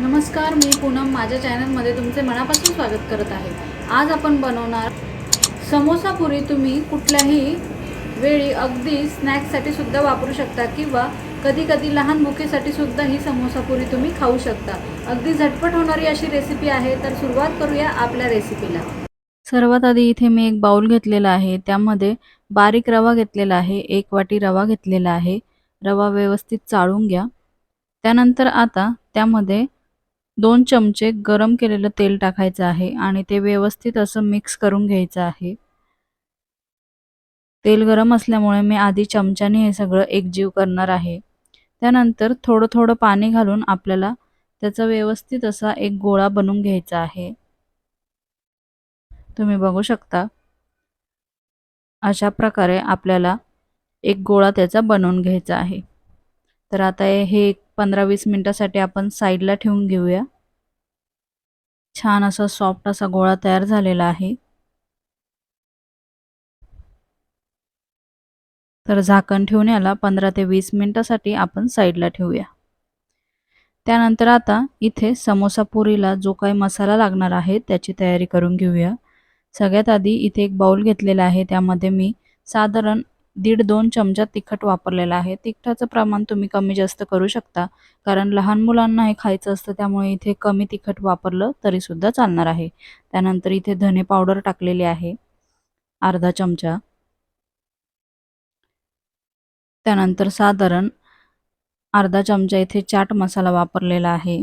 नमस्कार मी पूनम. माझ्या चॅनलमध्ये तुमचे मनापासून स्वागत करत आहे. आज आपण बनवणार समोसा पुरी. तुम्ही कुठल्याही वेळी अगदी स्नॅक्ससाठी सुद्धा वापरू शकता किंवा कधी कधी लहान भुकेसाठी सुद्धा ही समोसा पुरी तुम्ही खाऊ शकता. अगदी झटपट होणारी अशी रेसिपी आहे तर सुरुवात करूया आपल्या रेसिपीला सर्वात आधी इथे मी एक बाउल घेतलेला आहे. त्यामध्ये बारीक रवा घेतलेला आहे. एक वाटी रवा घेतलेला आहे. रवा व्यवस्थित चाळून घ्या. त्यानंतर आता त्यामध्ये दोन चमचे गरम केलेलं तेल टाकायचं आहे आणि ते व्यवस्थित असं मिक्स करून घ्यायचं आहे. तेल गरम असल्यामुळे मी आधी चमच्याने हे सगळं एकजीव करणार आहे. त्यानंतर थोडं थोडं पाणी घालून आपल्याला त्याचा व्यवस्थित असा एक गोळा बनवून घ्यायचा आहे. तुम्ही बघू शकता. अशा प्रकारे आपल्याला एक गोळा त्याचा बनवून घ्यायचा आहे. तर आता हे एक पंधरा वीस मिनटासाठी आपण साईडला ठेवून घेऊया. छान असा सॉफ्ट असा गोळा तयार झालेला आहे. तर झाकण ठेवून याला पंधरा ते वीस मिनटासाठी आपण साईडला ठेवूया. त्यानंतर आता इथे समोसा पुरीला जो काही मसाला लागणार आहे त्याची तयारी करून घेऊया. सगळ्यात आधी इथे एक बाउल घेतलेला आहे. त्यामध्ये मी साधारण दीड दोन चमचा तिखट वापरलेला आहे. तिखटाचं प्रमाण तुम्ही कमी जास्त करू शकता. कारण लहान मुलांना हे खायचं असतं त्यामुळे इथे कमी तिखट वापरलं तरीसुद्धा चालणार आहे. त्यानंतर इथे धने पावडर टाकलेली आहे. अर्धा चमचा. त्यानंतर साधारण अर्धा चमचा इथे चाट मसाला वापरलेला आहे.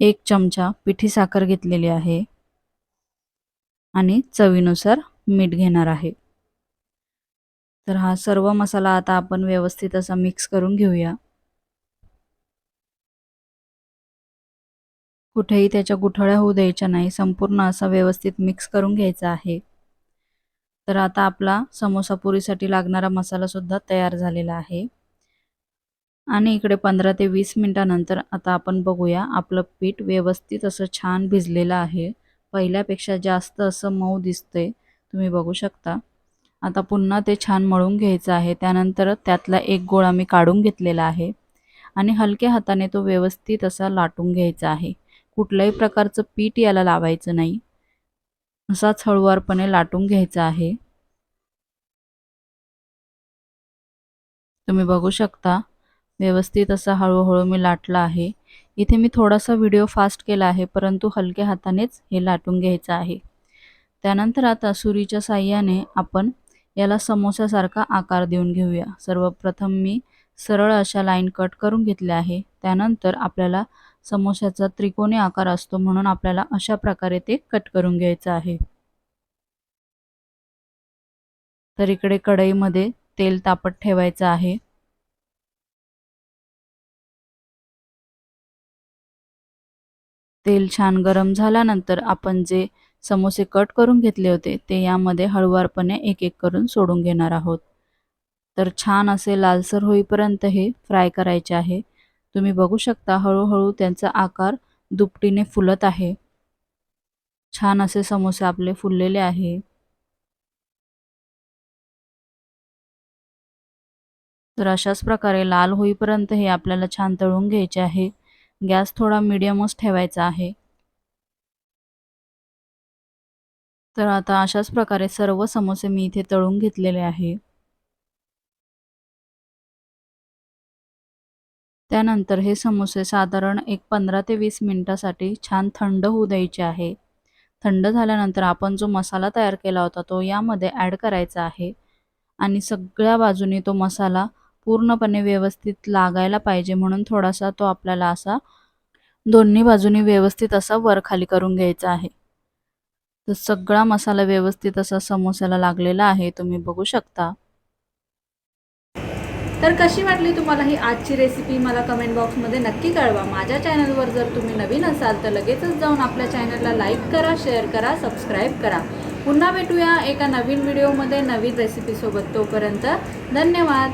एक चमचा पिठी साखर घेतलेली आहे. आणि चवीनुसार मीठ घेणार आहे. तर हा सर्व मसाला आता आपण व्यवस्थित असा मिक्स करून घेऊया. कुठेही त्याच्या गुठळ्या होऊ द्यायच्या नाही संपूर्ण असा व्यवस्थित मिक्स करून घ्यायचा आहे. तर आता आपला समोसा पुरीसाठी लागणारा मसाला सुद्धा तयार झालेला आहे. आणि इकडे पंधरा ते वीस मिनटानंतर आता आपण बघूया आपलं पीठ व्यवस्थित असं छान भिजलेलं आहे. पहिल्यापेक्षा जास्त असं मऊ दिसतंय. तुम्ही बघू शकता. आता पुन्हा ते छान मळून घ्यायचं आहे. त्यानंतर त्यातला एक गोळा मी काढून घेतलेला आहे. आणि हलक्या हाताने तो व्यवस्थित असा लाटून घ्यायचा आहे. कुठल्याही प्रकारचं पीठ याला लावायचं नाही. असाच हळुवारपणे लाटून घ्यायचा आहे. तुम्ही बघू शकता व्यवस्थित असा हळूहळू मी लाटला आहे. इथे मी थोडासा व्हिडिओ फास्ट केला आहे परंतु हलक्या हातानेच हे लाटून घ्यायचं आहे. त्यानंतर आता सुरीच्या साह्याने आपण याला समोसासारखा आकार देऊन घेऊया. सर्वप्रथम मी सरळ अशा लाईन कट करून घेतल्या आहे. त्यानंतर आपल्याला समोस्याचा त्रिकोणी आकार असतो म्हणून आपल्याला अशा प्रकारे ते कट करून घ्यायचं आहे. तर इकडे कढईमध्ये तेल तापत ठेवायचं आहे. तेल छान गरम झाल्यानंतर आपण जे समोसे कट करून घेतले होते ते यामध्ये हळुवारपणे एक एक करून सोडून घेणार आहोत. तर छान असे लालसर होईपर्यंत हे फ्राय करायचे आहे. तुम्ही बघू शकता हळूहळू त्यांचा आकार दुपटीने फुलत आहे. छान असे समोसे आपले फुललेले आहे. तर अशाच प्रकारे लाल होईपर्यंत हे आपल्याला छान तळून घ्यायचे आहे. गॅस थोडा मिडियमच ठेवायचा आहे. तर आता अशाच प्रकारे सर्व समोसे मी इथे तळून घेतलेले आहे. त्यानंतर हे समोसे साधारण एक पंधरा ते वीस मिनिटासाठी छान थंड होऊ द्यायचे आहे. थंड झाल्यानंतर आपण जो मसाला तयार केला होता तो यामध्ये ॲड करायचा आहे. आणि सगळ्या बाजूने तो मसाला पूर्णपणे व्यवस्थित लागायला पाहिजे म्हणून थोडासा तो आपल्याला असा दोन्ही बाजूनी व्यवस्थित असा वरखाली करून घ्यायचा आहे. तर सगळा मसाला व्यवस्थित असा समोस्याला लागलेला आहे तुम्ही बघू शकता. तर कशी वाटली तुम्हाला ही आजची रेसिपी मला कमेंट बॉक्समध्ये नक्की कळवा. माझ्या चॅनलवर जर तुम्ही नवीन असाल तर लगेचच जाऊन आपल्या चॅनलला लाईक करा शेअर करा सबस्क्राईब करा. पुन्हा भेटूया एका नवीन व्हिडिओमध्ये नवीन रेसिपीसोबत तोपर्यंत धन्यवाद.